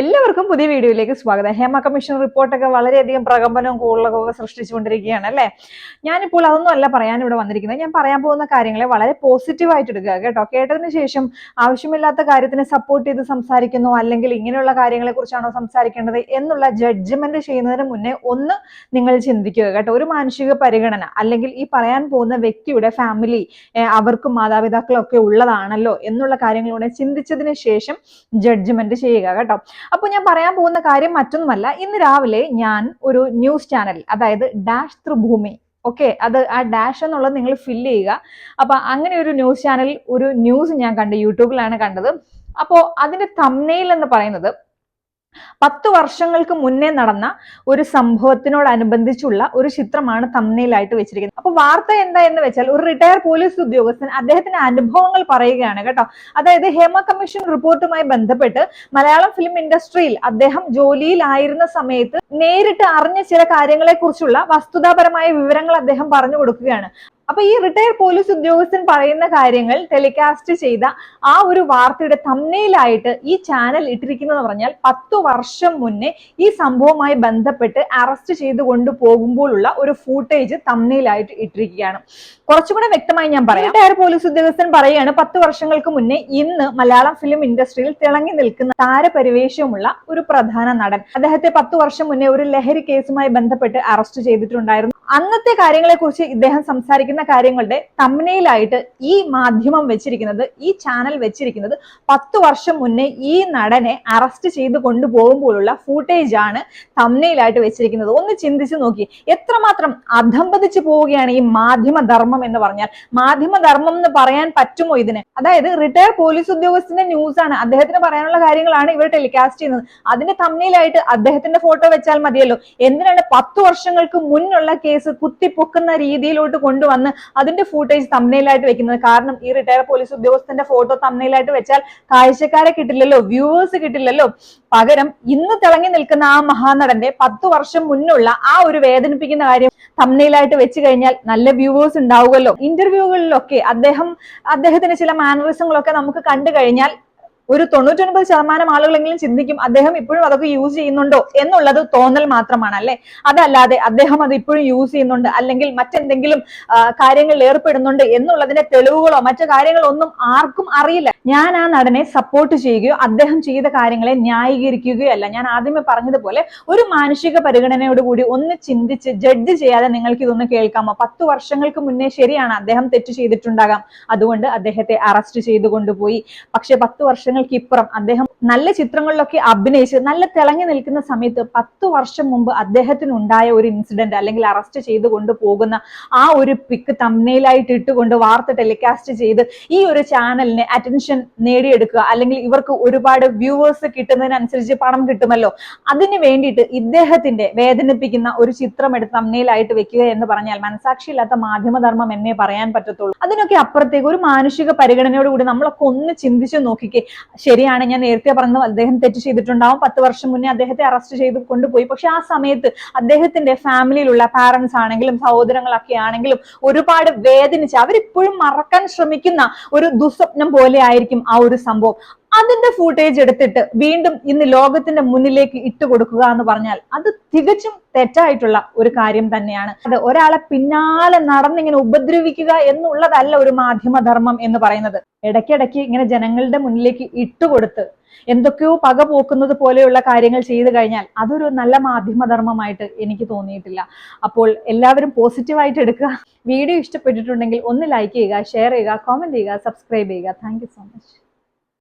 എല്ലാവർക്കും പുതിയ വീഡിയോയിലേക്ക് സ്വാഗതം. ഹേമ കമ്മീഷൻ റിപ്പോർട്ടൊക്കെ വളരെയധികം പ്രകമ്പനവും കൂടുതലൊക്കെ സൃഷ്ടിച്ചുകൊണ്ടിരിക്കുകയാണ് അല്ലേ? ഞാനിപ്പോൾ അതൊന്നും അല്ല പറയാൻ ഇവിടെ വന്നിരിക്കുന്നത്. ഞാൻ പറയാൻ പോകുന്ന കാര്യങ്ങളെ വളരെ പോസിറ്റീവായിട്ട് എടുക്കുക കേട്ടോ. കേട്ടതിന് ശേഷം ആവശ്യമില്ലാത്ത കാര്യത്തിന് സപ്പോർട്ട് ചെയ്ത് സംസാരിക്കുന്നു അല്ലെങ്കിൽ ഇങ്ങനെയുള്ള കാര്യങ്ങളെ കുറിച്ചാണോ സംസാരിക്കേണ്ടത് എന്നുള്ള ജഡ്ജ്മെന്റ് ചെയ്യുന്നതിന് മുന്നേ ഒന്ന് നിങ്ങൾ ചിന്തിക്കുക കേട്ടോ. ഒരു മാനുഷിക പരിഗണന അല്ലെങ്കിൽ ഈ പറയാൻ പോകുന്ന വ്യക്തിയുടെ ഫാമിലി അവർക്കും മാതാപിതാക്കളും ഒക്കെ ഉള്ളതാണല്ലോ എന്നുള്ള കാര്യങ്ങളൂടെ ചിന്തിച്ചതിന് ശേഷം ജഡ്ജ്മെന്റ് ചെയ്യുക കേട്ടോ. അപ്പോൾ ഞാൻ പറയാൻ പോകുന്ന കാര്യം മറ്റൊന്നുമല്ല. ഇന്ന് രാവിലെ ഞാൻ ഒരു ന്യൂസ് ചാനൽ അതായത് ഡാഷ് ത്രൂ ഭൂമി ഓക്കെ അത് ആ ഡാഷ് എന്നുള്ളത് നിങ്ങൾ ഫില്ല് ചെയ്യുക. അപ്പോൾ അങ്ങനെ ഒരു ന്യൂസ് ചാനൽ ഒരു ന്യൂസ് ഞാൻ കണ്ടു യൂട്യൂബിലാണ് കണ്ടത്. അപ്പോൾ അതിന്റെ തമ്മനെയിൽ എന്ന് പറയുന്നത് പത്ത് വർഷങ്ങൾക്ക് മുന്നേ നടന്ന ഒരു സംഭവത്തിനോടനുബന്ധിച്ചുള്ള ഒരു ചിത്രമാണ് തമ്മനയിലായിട്ട് വെച്ചിരിക്കുന്നത്. അപ്പൊ വാർത്ത എന്താ എന്ന് വെച്ചാൽ ഒരു റിട്ടയർ പോലീസ് ഉദ്യോഗസ്ഥൻ അദ്ദേഹത്തിന്റെ അനുഭവങ്ങൾ പറയുകയാണ് കേട്ടോ. അതായത് ഹേമ കമ്മീഷൻ റിപ്പോർട്ടുമായി ബന്ധപ്പെട്ട് മലയാളം ഫിലിം ഇൻഡസ്ട്രിയിൽ അദ്ദേഹം ജോലിയിലായിരുന്ന സമയത്ത് നേരിട്ട് അറിഞ്ഞ ചില കാര്യങ്ങളെ കുറിച്ചുള്ള വസ്തുതാപരമായ വിവരങ്ങൾ അദ്ദേഹം പറഞ്ഞു കൊടുക്കുകയാണ്. അപ്പൊ ഈ റിട്ടയർ പോലീസ് ഉദ്യോഗസ്ഥൻ പറയുന്ന കാര്യങ്ങൾ ടെലികാസ്റ്റ് ചെയ്ത ആ ഒരു വാർത്തയുടെ തമ്മയിലായിട്ട് ഈ ചാനൽ ഇട്ടിരിക്കുന്നത് പറഞ്ഞാൽ പത്തു വർഷം മുന്നേ ഈ സംഭവവുമായി ബന്ധപ്പെട്ട് അറസ്റ്റ് ചെയ്ത് കൊണ്ടുപോകുമ്പോഴുള്ള ഒരു ഫൂട്ടേജ് തമ്മയിലായിട്ട് ഇട്ടിരിക്കുകയാണ്. കുറച്ചുകൂടെ വ്യക്തമായി ഞാൻ പറയാം. റിട്ടയർ പോലീസ് ഉദ്യോഗസ്ഥൻ പറയുകയാണ് പത്ത് വർഷങ്ങൾക്ക് മുന്നേ ഇന്ന് മലയാളം ഫിലിം ഇൻഡസ്ട്രിയിൽ തിളങ്ങി നിൽക്കുന്ന താരപരിവേഷമുള്ള ഒരു പ്രധാന നടൻ. അദ്ദേഹത്തെ പത്ത് വർഷം മുന്നേ ഒരു ലഹരി കേസുമായി ബന്ധപ്പെട്ട് അറസ്റ്റ് ചെയ്തിട്ടുണ്ടായിരുന്നു. അന്നത്തെ കാര്യങ്ങളെ കുറിച്ച് ഇദ്ദേഹം സംസാരിക്കുന്ന കാര്യങ്ങളുടെ തമ്മനയിലായിട്ട് ഈ മാധ്യമം വെച്ചിരിക്കുന്നത് ഈ ചാനൽ വെച്ചിരിക്കുന്നത് പത്തു വർഷം മുന്നേ ഈ നടനെ അറസ്റ്റ് ചെയ്ത് കൊണ്ടുപോകുമ്പോഴുള്ള ഫൂട്ടേജ് ആണ് തമ്മനയിലായിട്ട് വെച്ചിരിക്കുന്നത്. ഒന്ന് ചിന്തിച്ചു നോക്കി. എത്രമാത്രം അധംപതിച്ചു പോവുകയാണ് ഈ മാധ്യമധർമ്മം എന്ന് പറഞ്ഞാൽ. മാധ്യമധർമ്മം എന്ന് പറയാൻ പറ്റുമോ ഇതിന്? അതായത് റിട്ടയർ പോലീസ് ഉദ്യോഗസ്ഥന്റെ ന്യൂസ് ആണ്. അദ്ദേഹത്തിന് പറയാനുള്ള കാര്യങ്ങളാണ് ഇവർ ടെലികാസ്റ്റ് ചെയ്യുന്നത്. അതിന്റെ തമ്മനയിലായിട്ട് അദ്ദേഹത്തിന്റെ ഫോട്ടോ വെച്ചാൽ മതിയല്ലോ. എന്തിനാണ് പത്ത് വർഷങ്ങൾക്ക് മുന്നുള്ള കേസ് കുത്തിപ്പൊക്കുന്ന രീതിയിലോട്ട് കൊണ്ടുവന്ന് അതിന്റെ ഫൂട്ടേജ് തമ്മനയിലായിട്ട് വെക്കുന്നത്? കാരണം ഈ റിട്ടയർ പോലീസ് ഉദ്യോഗസ്ഥന്റെ ഫോട്ടോ തമ്മനയിലായിട്ട് വെച്ചാൽ കാഴ്ചക്കാരെ കിട്ടില്ലല്ലോ വ്യൂവേഴ്സ് കിട്ടില്ലല്ലോ. പകരം ഇന്ന് തിളങ്ങി നിൽക്കുന്ന ആ മഹാനടന്റെ പത്ത് വർഷം മുന്നുള്ള ആ ഒരു വേദനിപ്പിക്കുന്ന കാര്യം തമ്മനയിലായിട്ട് വെച്ച് കഴിഞ്ഞാൽ നല്ല വ്യൂവേഴ്സ് ഉണ്ടാവുമല്ലോ. ഇന്റർവ്യൂകളിലൊക്കെ അദ്ദേഹം അദ്ദേഹത്തിന്റെ ചില മാനറിസങ്ങളൊക്കെ നമുക്ക് കണ്ടു കഴിഞ്ഞാൽ ഒരു തൊണ്ണൂറ്റൊൻപത് ശതമാനം ആളുകളെങ്കിലും ചിന്തിക്കും അദ്ദേഹം ഇപ്പോഴും അതൊക്കെ യൂസ് ചെയ്യുന്നുണ്ടോ എന്നുള്ളത് തോന്നൽ മാത്രമാണ് അല്ലെ? അതല്ലാതെ അദ്ദേഹം അത് ഇപ്പോഴും യൂസ് ചെയ്യുന്നുണ്ട് അല്ലെങ്കിൽ മറ്റെന്തെങ്കിലും കാര്യങ്ങളിൽ ഏർപ്പെടുന്നുണ്ട് എന്നുള്ളതിന്റെ തെളിവുകളോ മറ്റു കാര്യങ്ങളോ ഒന്നും ആർക്കും അറിയില്ല. ഞാൻ ആ നടനെ സപ്പോർട്ട് ചെയ്യുകയോ അദ്ദേഹം ചെയ്ത കാര്യങ്ങളെ ന്യായീകരിക്കുകയോ അല്ല ഞാൻ ആദ്യമേ പറഞ്ഞതുപോലെ ഒരു മാനുഷിക പരിഗണനയോടുകൂടി ഒന്ന് ചിന്തിച്ച് ജഡ്ജ് ചെയ്യാതെ നിങ്ങൾക്ക് ഇതൊന്ന് കേൾക്കാമോ? പത്ത് വർഷങ്ങൾക്ക് മുന്നേ ശരിയാണ് അദ്ദേഹം തെറ്റ് ചെയ്തിട്ടുണ്ടാകാം. അതുകൊണ്ട് അദ്ദേഹത്തെ അറസ്റ്റ് ചെയ്തു കൊണ്ടുപോയി പക്ഷെ പത്ത് വർഷങ്ങൾക്ക് ഇപ്പുറം അദ്ദേഹം നല്ല ചിത്രങ്ങളിലൊക്കെ അഭിനയിച്ച് നല്ല തിളങ്ങി നിൽക്കുന്ന സമയത്ത് പത്ത് വർഷം മുമ്പ് അദ്ദേഹത്തിന് ഉണ്ടായ ഒരു ഇൻസിഡന്റ് അല്ലെങ്കിൽ അറസ്റ്റ് ചെയ്ത് കൊണ്ടുപോകുന്ന ആ ഒരു പിക്ക് തമ്മനയിലായിട്ട് ഇട്ടുകൊണ്ട് വാർത്ത ടെലികാസ്റ്റ് ചെയ്ത് ഈ ഒരു ചാനലിന് അറ്റൻഷൻ നേടിയെടുക്കുക. അല്ലെങ്കിൽ ഇവർക്ക് ഒരുപാട് വ്യൂവേഴ്സ് കിട്ടുന്നതിനനുസരിച്ച് പണം കിട്ടുമല്ലോ. അതിന് വേണ്ടിയിട്ട് ഇദ്ദേഹത്തിന്റെ വേദനിപ്പിക്കുന്ന ഒരു ചിത്രം എടുത്ത് തമ്മനയിലായിട്ട് വെക്കുക എന്ന് പറഞ്ഞാൽ മനസാക്ഷിയില്ലാത്ത മാധ്യമധർമ്മം എന്നേ പറയാൻ പറ്റത്തുള്ളൂ. അതിനൊക്കെ അപ്പുറത്തേക്ക് ഒരു മാനുഷിക പരിഗണനയോടുകൂടി നമ്മളൊക്കെ ഒന്ന് ചിന്തിച്ചു നോക്കിക്കേ ശരിയാണ് ഞാൻ നേരത്തെ പറഞ്ഞത് അദ്ദേഹം തെറ്റ് ചെയ്തിട്ടുണ്ടാവും. പത്ത് വർഷം മുന്നേ അദ്ദേഹത്തെ അറസ്റ്റ് ചെയ്ത് കൊണ്ടുപോയി. പക്ഷെ ആ സമയത്ത് അദ്ദേഹത്തിന്റെ ഫാമിലിയിലുള്ള പാരന്റ്സ് ആണെങ്കിലും സഹോദരങ്ങളൊക്കെ ആണെങ്കിലും ഒരുപാട് വേദനിച്ച് അവരിപ്പോഴും മറക്കാൻ ശ്രമിക്കുന്ന ഒരു ദുസ്വപ്നം പോലെ ആയിരിക്കും ആ ഒരു സംഭവം. അതിന്റെ ഫൂട്ടേജ് എടുത്തിട്ട് വീണ്ടും ഇന്ന് ലോകത്തിന്റെ മുന്നിലേക്ക് ഇട്ട് കൊടുക്കുക എന്ന് പറഞ്ഞാൽ അത് തികച്ചും തെറ്റായിട്ടുള്ള ഒരു കാര്യം തന്നെയാണ്. അത് ഒരാളെ പിന്നാലെ നടന്നിങ്ങനെ ഉപദ്രവിക്കുക എന്നുള്ളതല്ല ഒരു മാധ്യമധർമ്മം എന്ന് പറയുന്നത്. ഇടയ്ക്കിടയ്ക്ക് ഇങ്ങനെ ജനങ്ങളുടെ മുന്നിലേക്ക് ഇട്ടുകൊടുത്ത് എന്തൊക്കെയോ പക പോക്കുന്നത് പോലെയുള്ള കാര്യങ്ങൾ ചെയ്തു കഴിഞ്ഞാൽ അതൊരു നല്ല മാധ്യമധർമ്മമായിട്ട് എനിക്ക് തോന്നിയിട്ടില്ല. അപ്പോൾ എല്ലാവരും പോസിറ്റീവായിട്ട് എടുക്കുക. വീഡിയോ ഇഷ്ടപ്പെട്ടിട്ടുണ്ടെങ്കിൽ ഒന്ന് ലൈക്ക് ചെയ്യുക ഷെയർ ചെയ്യുക കോമെന്റ് ചെയ്യുക സബ്സ്ക്രൈബ് ചെയ്യുക. Thank so much